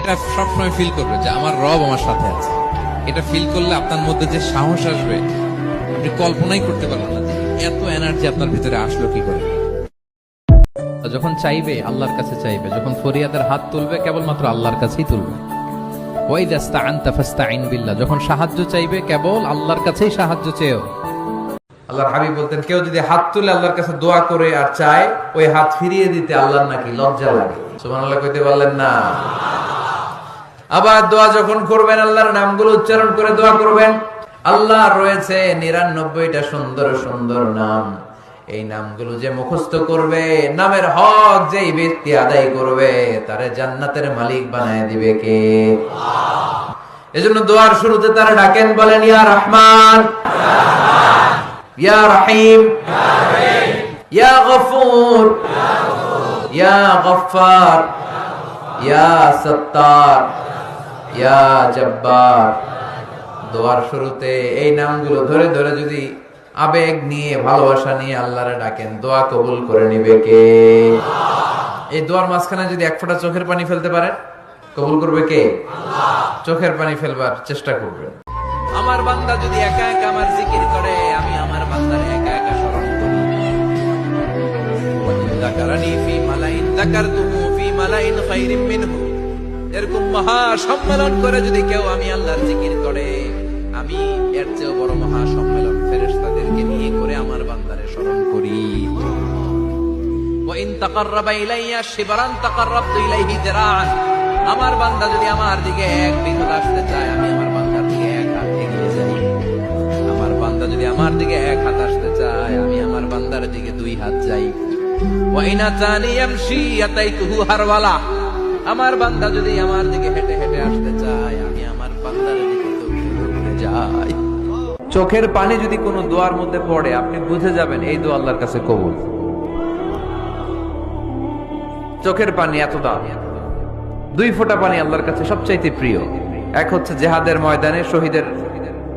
এটা সবসময় ফিল করবে যে আমার রব আমার সাথে আছে। এটা ফিল করলে আপনার মধ্যে যে সাহস আসবে, আপনি কল্পনাই করতে পারবেন না যে এত এনার্জি আপনার ভিতরে আসলো কি করে। যখন চাইবে, আল্লাহর কাছে চাইবে, যখন ফরিয়াদের হাত তুলবে, কেবলমাত্র আল্লাহর কাছেই তুলবে। ওয়াইদাস্তা আনতা ফাস্তাইন বিল্লাহ, যখন সাহায্য চাইবে, কেবল আল্লাহর কাছেই সাহায্য চেয়েও। আল্লাহর হাবিব বলতেন, কেউ যদি হাত তুলে আল্লাহর কাছে দোয়া করে আর চায়, ওই হাত ফিরিয়ে দিতে আল্লাহর নাকি লজ্জা লাগে। সুবহানাল্লাহ কইতে পারলেন না। আবার দোয়া যখন করবেন, আল্লাহর নামগুলো উচ্চারণ করে দোয়া করবেন। আল্লাহ রয়েছে নিরানব্বইটা সুন্দর সুন্দর নাম। এই নামগুলো যে মুখস্থ করবে, নামের হক যেই ব্যক্তি আদায় করবে, তারে জান্নাতের মালিক বানায় দিবে কে? এজন্য দোয়ার শুরুতে তারা ডাকেন, বলেন, ইয়া রহমান, ইয়া রহিম, ইয়া গফুর, ইয়া গফফার, ইয়া সত্তার। ইয়া জব্বার। দোয়ার শুরুতে এই নামগুলো ধরে ধরে যদি আবেগ নিয়ে, ভালোবাসা নিয়ে আল্লাহরে ডাকেন, দোয়া কবুল করে নিবে কে? এই দোয়ার মাঝখানে যদি এক ফোঁটা চোখের পানি ফেলতে পারেন, কবুল করবে কে? চোখের পানি ফেলবার চেষ্টা করবেন। আমার বান্দা যদি একা একা আমার জিকির করে, আমি আমার বান্দার একা একা স্মরণ করি যাকারানি ফি মালাইন যাকারতুহু ফি মালাইন খাইরিম মিনহু। এরকম মহা সম্মেলন করে যদি কেউ আমি আল্লাহর জিকির করে, আমি এর চেয়েও বড় মহা সম্মেলন ফেরেশতাদেরকে নিয়ে করে আমার বান্দারে স্মরণ করি। ইলাইহি দিরাআন। আমার বান্দা যদি আমার দিকে এক বিঘত আসতে চায়, আমি আমার বান্দার দিকে এক হাত এগিয়ে যাই। আমার বান্দা যদি আমার দিকে এক হাত আসতে চায়, আমি আমার বান্দার দিকে দুই হাত যাই। ওয়াইনা ইয়ামশি ইয়াতাইতুহু হারওয়ালা। আমার বান্দা যদি আমার দিকে হেঁটে হেঁটে আসতে চায়, আমি আমার বান্দার দিকে যাই। চোখের পানি যদি কোনো দোয়ার মধ্যে পড়ে, আপনি বুঝে যাবেন এই দোয়া আল্লাহর কাছে কবুল। চোখের পানি এত দাম। দুই ফোঁটা পানি আল্লাহর কাছে সবচাইতে প্রিয়। এক হচ্ছে জেহাদের ময়দানে শহীদের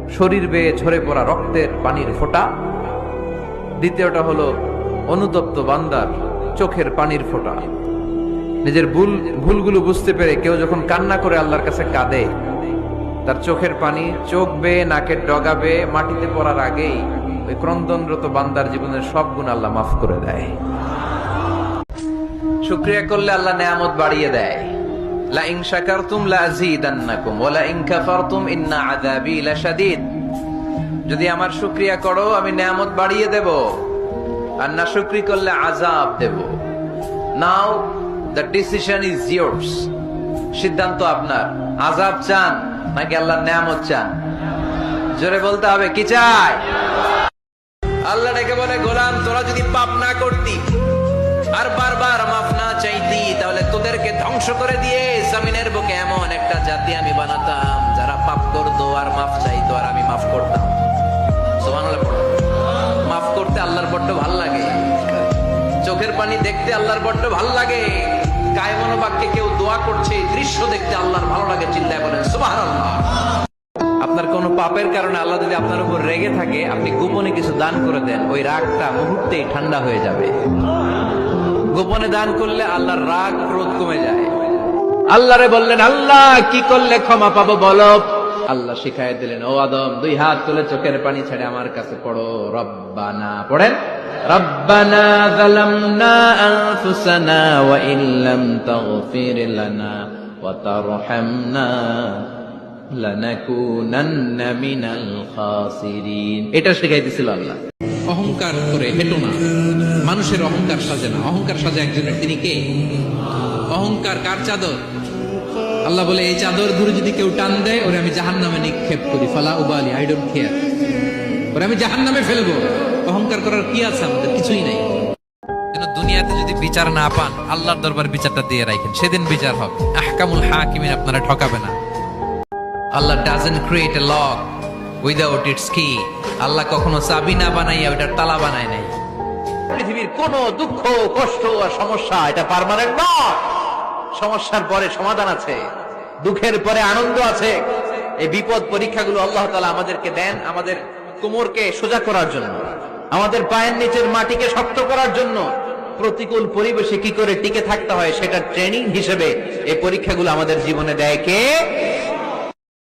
শরীর বেয়ে ঝরে পড়া রক্তের পানির ফোঁটা। দ্বিতীয়টা হলো অনুতপ্ত বান্দার চোখের পানির ফোঁটা। নিজের ভুল, ভুলগুলো বুঝতে পেরে কেউ যখন কান্না করে আল্লাহর কাছে কাঁদে, তার চোখের পানি চোখ বেয়ে নাকের ডগা বেয়ে মাটিতে পড়ার আগেই ওই ক্রন্দনরত বান্দার জীবনের সব গুণ আল্লাহ মাফ করে দেয়। শুক্রিয়া করলে আল্লাহ নেয়ামত বাড়িয়ে দেয়। লা ইন শাকারতুম লা আযীদান্নাকুম ওয়া লা ইন কাফারতুম ইন্না আযাবি লাশাদীদ। যদি আমার শুক্রিয়া করো, আমি নেয়ামত বাড়িয়ে দেব। আর না শুকরি করলে আযাব দেব। নাও ডিসিশন ইজ ইয়ার্স সিদ্ধান্ত আপনার। আযাব চান নাকি আল্লাহর নেয়ামত চান? জোরে বলতে হবে, কি চাই? আল্লাহ ডেকে বলে, গোলাম, তোরা যদি পাপ না করতি আর বারবার মাফ না চাইতি, তাহলে তোদেরকে ধ্বংস করে দিয়ে জমিনের বুকে এমন একটা জাতি আমি বানাতাম, যারা পাপ করতো আর মাফ চাইতো আর আমি মাফ করতাম। মাফ করতে আল্লাহর বড্ড ভালো লাগে। চোখের পানি দেখতে আল্লাহর বড্ড ভালো লাগে। কেউ দোয়া করছে দৃশ্য দেখতে আল্লাহর ভালো লাগে বলেন সুবাহ আপনার পাপের কারণে আল্লাহ যদি আপনার উপর রেগে থাকে, আপনি গোপনে কিছু দান করে দেন, ওই রাগটা মুহূর্তেই ঠান্ডা হয়ে যাবে। গোপনে দান করলে আল্লাহর রাগ ক্রোধ কমে যায়। আল্লাহরে বললেন, আল্লাহ, কি করলে ক্ষমা পাবো বলো? আল্লাহ শিখাই দিলেন, ও আদম, দুই হাত তুলে চোখের পানি ছেড়ে আমার কাছে পড়ো। রব্বানা পড়েন? এটা শিখাইতেছিল আল্লাহ। অহংকার করে হেঁটো না। মানুষের অহংকার সাজে না। অহংকার সাজে একজনের। তিনি কে? অহংকার কার চাদর? আল্লাহ বলে এই চাদর ধরে যদি কেউ টান দেয় ওরে আমি জাহান নামে নিক্ষেপ করি। ফালা উবালি আই ডোন্ট কেয়ার ওরে আমি জাহান নামে ফেলব। অহংকার করার কি আছে আমাদের? কিছুই নাই। দুনিয়াতে যদি বিচার না পান আল্লাহর দরবার বিচারটা দিয়ে রাখেন। সেদিন বিচার হবে। আহকামুল হাকিমিন আপনারা ঠকাবে না। Allah doesn't create a lock without its key Allah কখনো চাবি না বানাইয়া ওইটার তালা বানায় নাই। পৃথিবীর কোন দুঃখ কষ্ট আর সমস্যা এটা পার্মানেন্ট নয়। সমস্যার পরে সমাধান আছে, দুঃখের পরে আনন্দ আছে। এই বিপদ পরীক্ষাগুলো আল্লাহ তালা আমাদেরকে দেন, আমাদের কোমরকে সোজা করার জন্য, আমাদের পায়ের নিচের মাটিকে শক্ত করার জন্য। প্রতিকূল পরিবেশে কি করে টিকে থাকতে হয় সেটা ট্রেনিং হিসেবে এই পরীক্ষাগুলো আমাদের জীবনে দেয় কে?